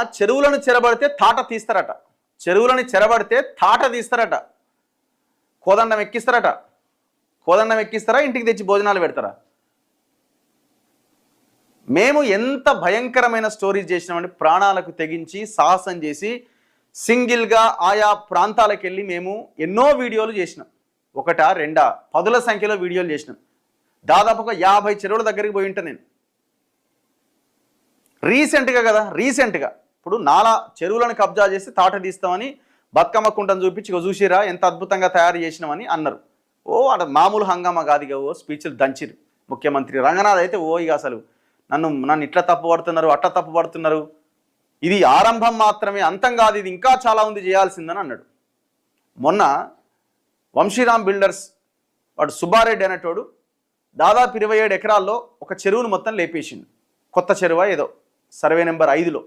ఆ చెరువులను చెరబడితే తాట తీస్తారట. చెరువులను చెరబడితే తాట తీస్తారట. కోదండం ఎక్కిస్తారట. కోదండం ఎక్కిస్తారా? ఇంటికి తెచ్చి భోజనాలు పెడతారా? మేము ఎంత భయంకరమైన స్టోరీస్ చేసినామంటే ప్రాణాలకు తెగించి సాహసం చేసి సింగిల్గా ఆయా ప్రాంతాలకు వెళ్ళి మేము ఎన్నో వీడియోలు చేసినాం. ఒకటా రెండా పదుల సంఖ్యలో వీడియోలు చేసినాం. దాదాపు ఒక యాభై చెరువుల దగ్గరికి పోయి ఉంటా నేను. రీసెంట్గా కదా రీసెంట్గా. ఇప్పుడు నాలా చెరువులను కబ్జా చేసి తాట తీస్తామని బతుకమ్మ కుంటను చూపించి చూసిరా ఎంత అద్భుతంగా తయారు చేసినామని అన్నారు. ఓ అక్కడ మామూలు హంగామా కాదు ఇక ఓ స్పీచ్లు దంచిరు ముఖ్యమంత్రి రంగనాథ్ అయితే ఓ ఇక అసలు నన్ను నన్ను ఇట్లా తప్పు పడుతున్నారు అట్లా తప్పు పడుతున్నారు. ఇది ఆరంభం మాత్రమే అంతం కాదు ఇది ఇంకా చాలా ఉంది చేయాల్సిందని అన్నాడు. మొన్న వంశీరామ్ బిల్డర్స్ వాడు సుబ్బారెడ్డి అనేటోడు దాదాపు ఇరవై ఏడు ఎకరాల్లో ఒక చెరువును మొత్తం లేపేసిండు. కొత్త చెరువ ఏదో సర్వే నెంబర్ ఐదులో.